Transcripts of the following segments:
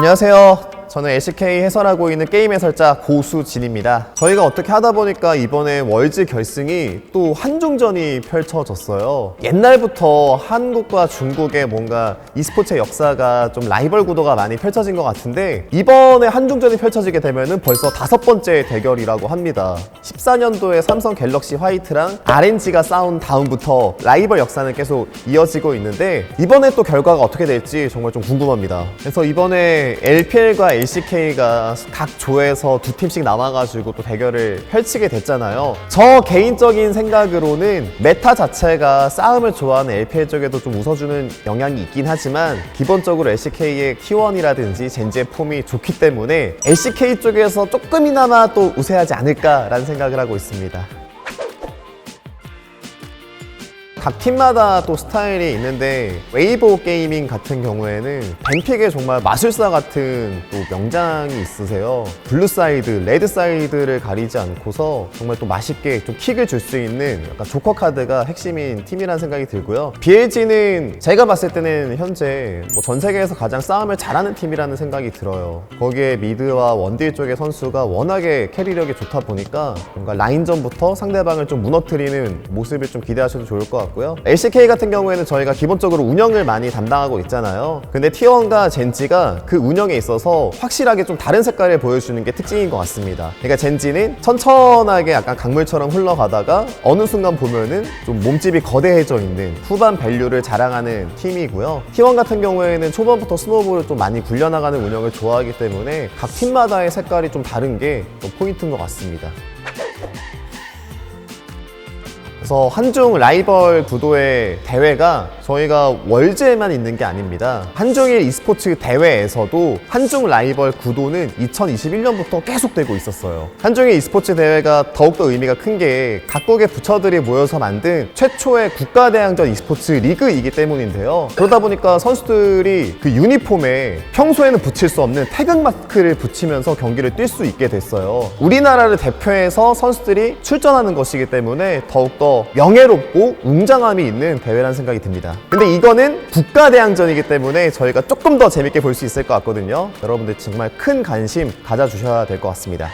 안녕하세요. 저는 LCK 해설하고 있는 게임 해설자 고수진입니다. 저희가 어떻게 하다 보니까 이번에 월즈 결승이 또 한중전이 펼쳐졌어요. 옛날부터 한국과 중국의 뭔가 e스포츠의 역사가 좀 라이벌 구도가 많이 펼쳐진 것 같은데 이번에 한중전이 펼쳐지게 되면은 벌써 다섯 번째 대결이라고 합니다. 14년도에 삼성 갤럭시 화이트랑 RNG가 싸운 다음부터 라이벌 역사는 계속 이어지고 있는데 이번에 또 결과가 어떻게 될지 정말 좀 궁금합니다. 그래서 이번에 LPL과 LCK가 각 조에서 두 팀씩 남아가지고 또 대결을 펼치게 됐잖아요. 저 개인적인 생각으로는 메타 자체가 싸움을 좋아하는 LPL 쪽에도 좀 웃어주는 영향이 있긴 하지만 기본적으로 LCK의 T1이라든지 젠지의 폼이 좋기 때문에 LCK 쪽에서 조금이나마 또 우세하지 않을까라는 생각을 하고 있습니다. 각 팀마다 또 스타일이 있는데 웨이보 게이밍 같은 경우에는 뱀픽에 정말 마술사 같은 또 명장이 있으세요. 블루 사이드, 레드 사이드를 가리지 않고서 정말 또 맛있게 좀 킥을 줄 수 있는 약간 조커 카드가 핵심인 팀이라는 생각이 들고요. BLG는 제가 봤을 때는 현재 뭐 전 세계에서 가장 싸움을 잘하는 팀이라는 생각이 들어요. 거기에 미드와 원딜 쪽의 선수가 워낙에 캐리력이 좋다 보니까 뭔가 라인전부터 상대방을 좀 무너뜨리는 모습을 좀 기대하셔도 좋을 것 같고 요. LCK 같은 경우에는 저희가 기본적으로 운영을 많이 담당하고 있잖아요. 근데 T1과 젠지가 그 운영에 있어서 확실하게 좀 다른 색깔을 보여주는 게 특징인 것 같습니다. 그러니까 젠지는 천천하게 약간 강물처럼 흘러가다가 어느 순간 보면은 좀 몸집이 거대해져 있는 후반 밸류를 자랑하는 팀이고요. T1 같은 경우에는 초반부터 스노우볼을 좀 많이 굴려나가는 운영을 좋아하기 때문에 각 팀마다의 색깔이 좀 다른 게또 포인트인 것 같습니다. 그래서 한중 라이벌 구도의 대회가 저희가 월즈에만 있는 게 아닙니다. 한중일 e스포츠 대회에서도 한중 라이벌 구도는 2021년부터 계속되고 있었어요. 한중일 e스포츠 대회가 더욱더 의미가 큰 게 각국의 부처들이 모여서 만든 최초의 국가대항전 e스포츠 리그이기 때문인데요. 그러다 보니까 선수들이 그 유니폼에 평소에는 붙일 수 없는 태극마크를 붙이면서 경기를 뛸 수 있게 됐어요. 우리나라를 대표해서 선수들이 출전하는 것이기 때문에 더욱더 명예롭고 웅장함이 있는 대회라는 생각이 듭니다. 근데 이거는 국가대항전이기 때문에 저희가 조금 더 재밌게 볼 수 있을 것 같거든요. 여러분들 정말 큰 관심 가져주셔야 될 것 같습니다.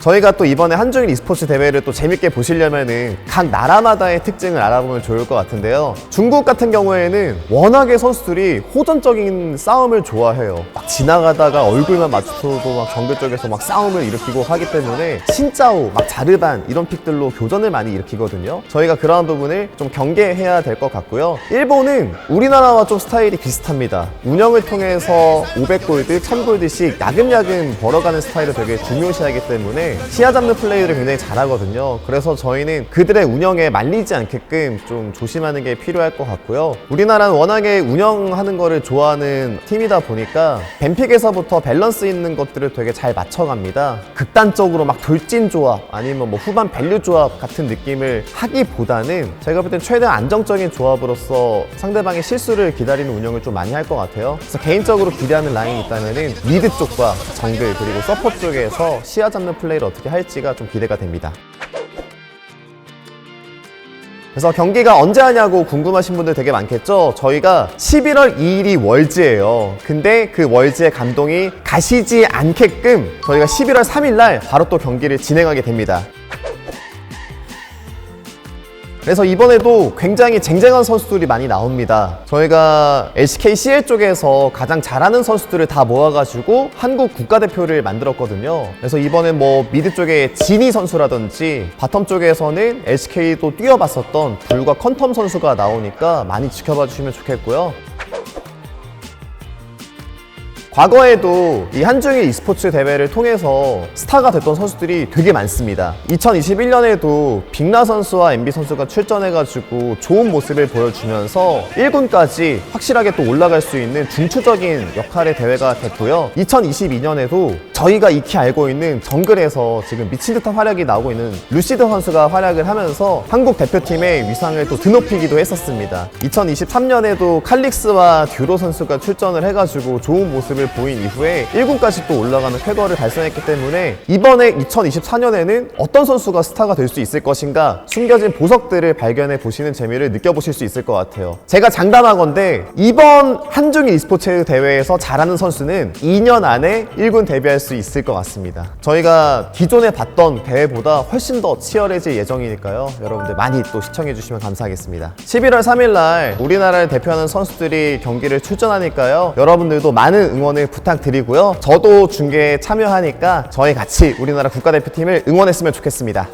저희가 또 이번에 한중일 e스포츠 대회를 또 재밌게 보시려면은 각 나라마다의 특징을 알아보면 좋을 것 같은데요. 중국 같은 경우에는 워낙에 선수들이 호전적인 싸움을 좋아해요. 막 지나가다가 얼굴만 맞춰도 막 정글 쪽에서 막 싸움을 일으키고 하기 때문에 신짜오, 막 자르반 이런 픽들로 교전을 많이 일으키거든요. 저희가 그러한 부분을 좀 경계해야 될 것 같고요. 일본은 우리나라와 좀 스타일이 비슷합니다. 운영을 통해서 500골드, 1000골드씩 야금야금 벌어가는 스타일을 되게 중요시하기 때문에 시야 잡는 플레이를 굉장히 잘하거든요. 그래서 저희는 그들의 운영에 말리지 않게끔 좀 조심하는 게 필요할 것 같고요. 우리나라는 워낙에 운영하는 거를 좋아하는 팀이다 보니까 뱀픽에서부터 밸런스 있는 것들을 되게 잘 맞춰갑니다. 극단적으로 막 돌진 조합 아니면 뭐 후반 밸류 조합 같은 느낌을 하기보다는 제가 볼 땐 최대한 안정적인 조합으로서 상대방의 실수를 기다리는 운영을 좀 많이 할 것 같아요. 그래서 개인적으로 기대하는 라인이 있다면은 미드 쪽과 정글 그리고 서포 쪽에서 시야 잡는 플레이 를 어떻게 할지가 좀 기대가 됩니다. 그래서 경기가 언제 하냐고 궁금하신 분들 되게 많겠죠? 저희가 11월 2일이 월즈예요. 근데 그 월즈의 감동이 가시지 않게끔 저희가 11월 3일 날 바로 또 경기를 진행하게 됩니다. 그래서 이번에도 굉장히 쟁쟁한 선수들이 많이 나옵니다. 저희가 LCK CL 쪽에서 가장 잘하는 선수들을 다 모아가지고 한국 국가대표를 만들었거든요. 그래서 이번엔 뭐 미드 쪽에 지니 선수라든지 바텀 쪽에서는 LCK도 뛰어봤었던 불과 컨텀 선수가 나오니까 많이 지켜봐 주시면 좋겠고요. 과거에도 이 한중일 e스포츠 대회를 통해서 스타가 됐던 선수들이 되게 많습니다. 2021년에도 빅나 선수와 MB 선수가 출전해가지고 좋은 모습을 보여주면서 1군까지 확실하게 또 올라갈 수 있는 중추적인 역할의 대회가 됐고요. 2022년에도 저희가 익히 알고 있는 정글에서 지금 미친 듯한 활약이 나오고 있는 루시드 선수가 활약을 하면서 한국 대표팀의 위상을 또 드높이기도 했었습니다. 2023년에도 칼릭스와 듀로 선수가 출전을 해가지고 좋은 모습을 보인 이후에 1군까지 또 올라가는 쾌거를 달성했기 때문에 이번에 2024년에는 어떤 선수가 스타가 될 수 있을 것인가 숨겨진 보석들을 발견해 보시는 재미를 느껴보실 수 있을 것 같아요. 제가 장담하건데 이번 한중일 e스포츠 대회에서 잘하는 선수는 2년 안에 1군 데뷔할 수 있을 것 같습니다. 저희가 기존에 봤던 대회보다 훨씬 더 치열해질 예정이니까요. 여러분들 많이 또 시청해 주시면 감사하겠습니다. 11월 3일 날 우리나라를 대표하는 선수들이 경기를 출전하니까요. 여러분들도 많은 응원을 부탁드리고요. 저도 중계에 참여하니까 저희 같이 우리나라 국가대표팀을 응원했으면 좋겠습니다.